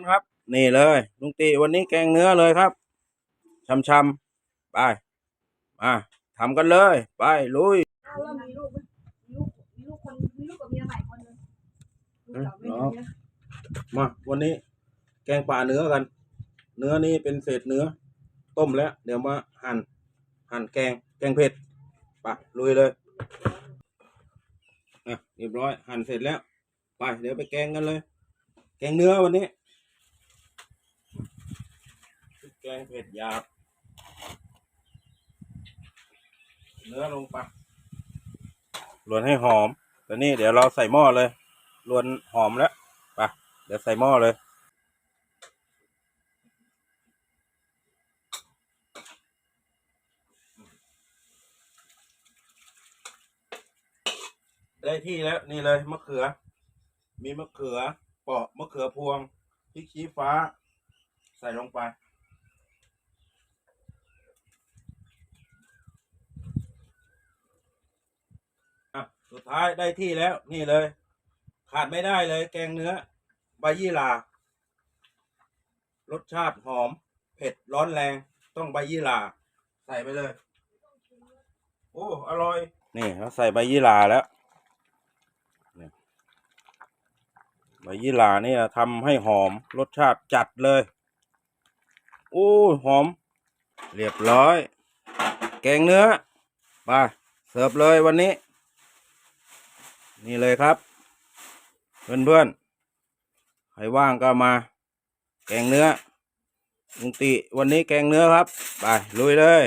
ครับ นี่เลยลุงตีวันนี้แกงเนื้อเลยครับช้ำๆไปมาทำกันเลย ไปลุยอ้าวแล้วมีลูกไหมมีลูกมีลูกคนมีลูกกับเมียใหม่คนหนึงลูกเก่าไม่มีเมียมาวันนี้ แกงป่าเนื้อกัน เนื้อนี่เป็นเศษเนื้อ ต้มแล้ว เดี๋ยวมาหั่นหั่นแกงแกงเผ็ดไปลุยเลยอะเรียบร้อยหั่นเสร็จแล้ว ไป เดี๋ยวไปแกงกันเลย แกงเนื้อวันนี้ แกงเผ็ดหยาบ เนื้อลงไปลวนให้หอมแต่นี่เดี๋ยวเราใส่หม้อเลย ลวนหอมแล้วไปเดี๋ยวใส่หม้อเลย ได้ที่แล้วนี่เลยมะเขือ มีมะเขือเปาะมะเขือพวงพริกชี้ฟ้า ใส่ลงไป สุดท้ายได้ที่แล้ว นี่เลย ขาดไม่ได้เลย แกงเนื้อ ใบยี่หร่ารสชาติหอม เผ็ดร้อนแรงต้องใบยี่หร่าใส่ไปเลย โอ้อร่อย นี่เราใส่ใบยี่หร่าแล้วใบยี่หร่านี่ทำให้หอมรสชาติจัดเลย โอ้หอม เรียบร้อย แกงเนื้อไปเสิร์ฟเลยวันนี้ นี่เลยครับ เพื่อนเพื่อนๆใครว่างก็มา แกงเนื้อลุงติวันนี้แกงเนื้อครับ ไปลุยเลย